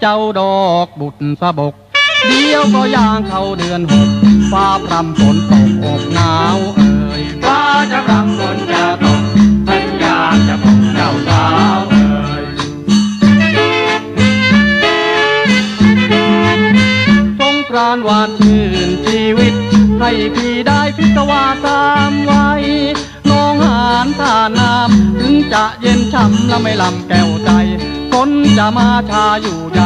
เจ้าดอกบุตรสะบก เดียวก็ย่างเข้าเดือนหกฟ้าพรำฝนตกอกหนาวเอ่ยฟ้าจะพรำฝนจะตกฉันอยากจะพบเจ้าสาวเอ่ยสงกรานหวานชื่นชีวิต ให้พี่ได้พิศวาสามไว้น้องหานท่าน้ำถึงจะเย็นช่ำและไม่ลำแก้วใจ นจะมาชาอยู่ใจ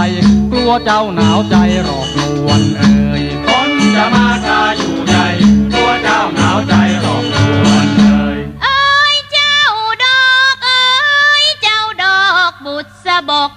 กลัวเจ้าหนาวใจหลอกลวงเอ่ยคนจะมาชาอยู่ใจ กลัวเจ้าหนาวใจหลอกลวงเอ่ยเอ้ยเจ้าดอกเอ้ยเจ้าดอกบุษบก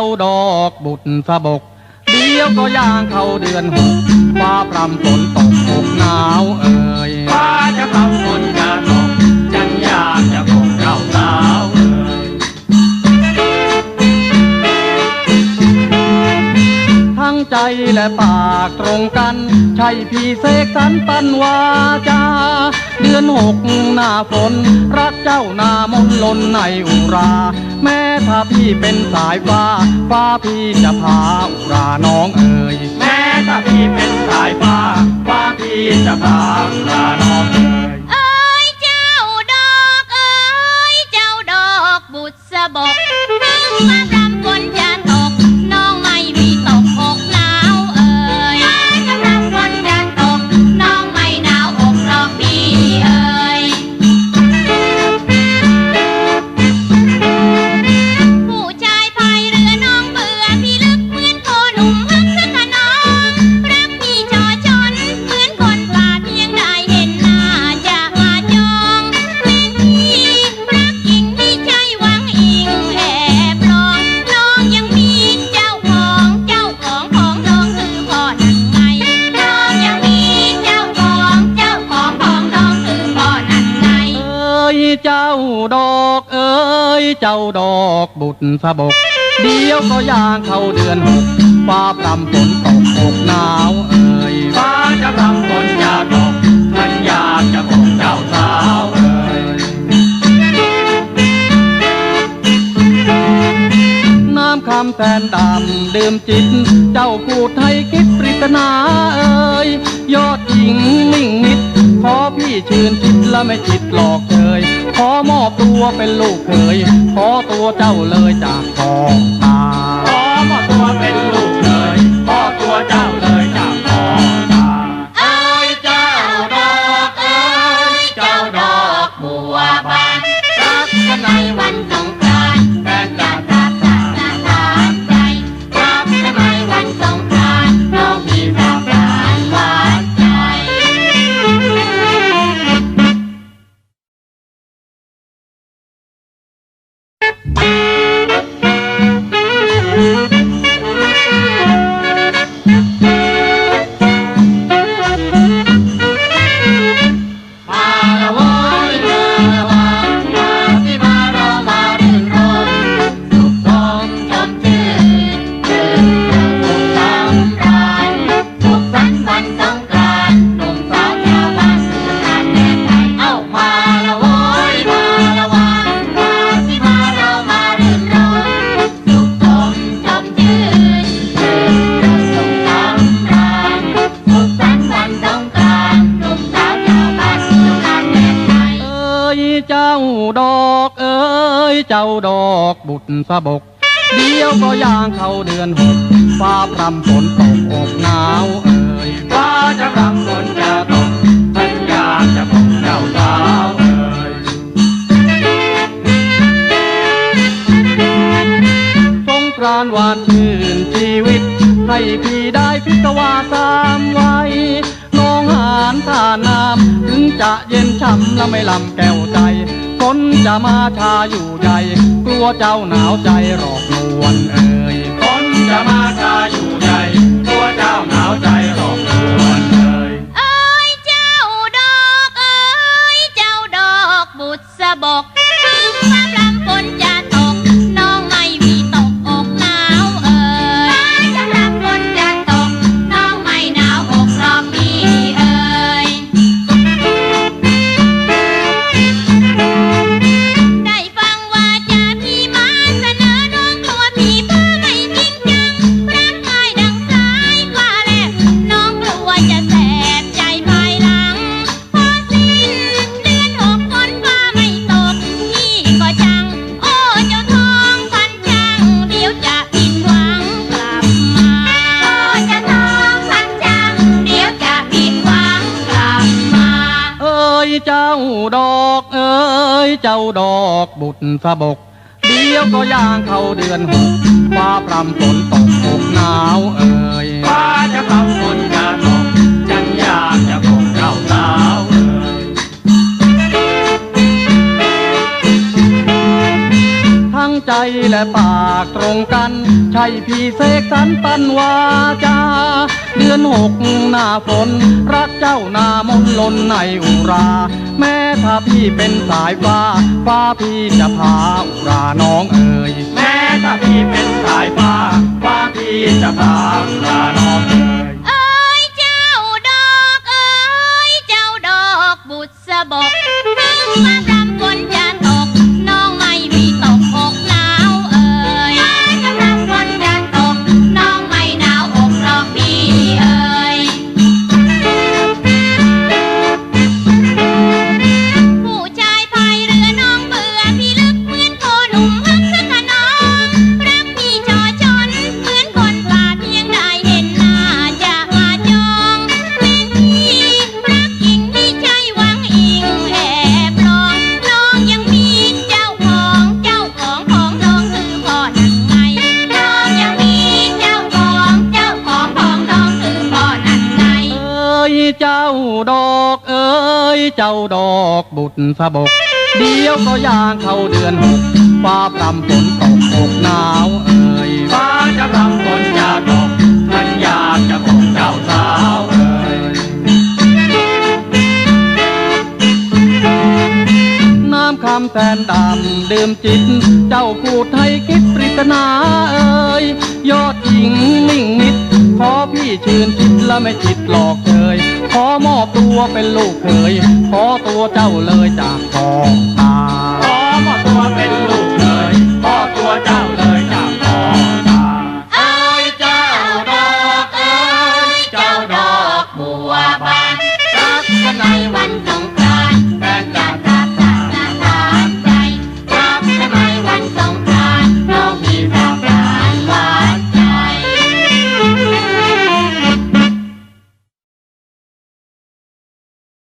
าดอกบุตรสะบก เดียวก็ย่างเข้าเดือนหกฟ้าพรำฝนตกหกหนาว ใช่พี่เสกสรรปันวาจา เดือนหกหน้าฝน รักเจ้าหน้ามนต์ลนในอุรา แม้ถ้าพี่เป็นสายฟ้า ฟ้าพี่จะพาอุราน้องเอ่ยแม้ถ้าพี่เป็นสายฟ้า ฟ้าพี่จะพาลาน้องเอ่ยเอ้ยเจ้าดอกเอ้ยเจ้าดอกบุษบก อกบุตรสะบก เดียวก็ย่างเข้าเดือนหกฟ้าพรำฝนตกอกหนาวเอ่ยฟ้าจะพรำฝนจะตกฉันอยากจะพบเจ้าสาวเอ่ยน้ำคำแสนดำดื่มจิต เจ้าพูดให้คิดปริศนาเอ่ยยอดหญิงมิ่งมิด ขอพี่ชื่นชิดและไม่คิดหลอกเชยขอ มอบตัวเป็นลูกเคยขอตัวเจ้าเลยจากกองตาขอมอบตัวเป็น เจ้าดอกบุตรสะบก เดียวก็ย่างเข้าเดือนหกฟ้าพรำฝนตกอกหนาวเอ่ยฟ้าจะพรำฝนจะตกฉันอยากจะพบเจ้าสาวเอ่ยสงกรานต์หวานชื่นชีวิต ให้พี่ได้พิศวาสามไว้น้องหานท่าน้ำถึงจะเย็นช่ำและไม่ลำแก้วใจ นจะมาชาอยู่ใหญ่กลัวเจ้าหนาวใจหลอกลวงเอ่ยฝนจะมาชาอยู่ใหญ่ตัวเจ้าหนาวใจหลอกลวงเอ่ยเอ้ยเจ้าดอกเอ้ยเจ้าดอกบุษบก ดอกบุตรสะบก เดี๋ยวก็ย่างเข้าเดือนหกฟ้าพรำฝนตกอกหนาวเอ้ยฟ้าจะทำฝนจะตกฉันอยากจะพบเจ้าสาวเอ่ยทั้งใจและปา กตรงกัน ใช่พี่เสกสรรปันวาจา เดือนหกหน้าฝน รักเจ้าหน้ามนต์ลนในอุรา แม้ถ้าพี่เป็นสายฟ้า ฟ้าพี่จะพาอุราน้องเอ๋ยแม้ถ้าพี่เป็นสายฟ้า ฟ้าพี่จะพาลาน้องเอ่ยเอ้ยเจ้าดอกเอ้ยเจ้าดอกบุษบก บุตรสะบก เดี๋ยวก็ย่างเข้าเดือนหกฟ้าพรำฝนตกอกหนาวเอ้ยฟ้าจะทำฝนจะตกฉันอยากจะพบเจ้าสาวเอ่ยน้ำคำแสนดำดื่มจิต เจ้าพูดให้คิดปริศนาเอ่ยยอดหญิงนิ่งมิดขอพี่ชื่นจิตและไม่จิตหลอกเชย ขอมอบตัวเป็นลูกเขยขอตัวเจ้าเลยจากกองตาขอมอบตัวเป็น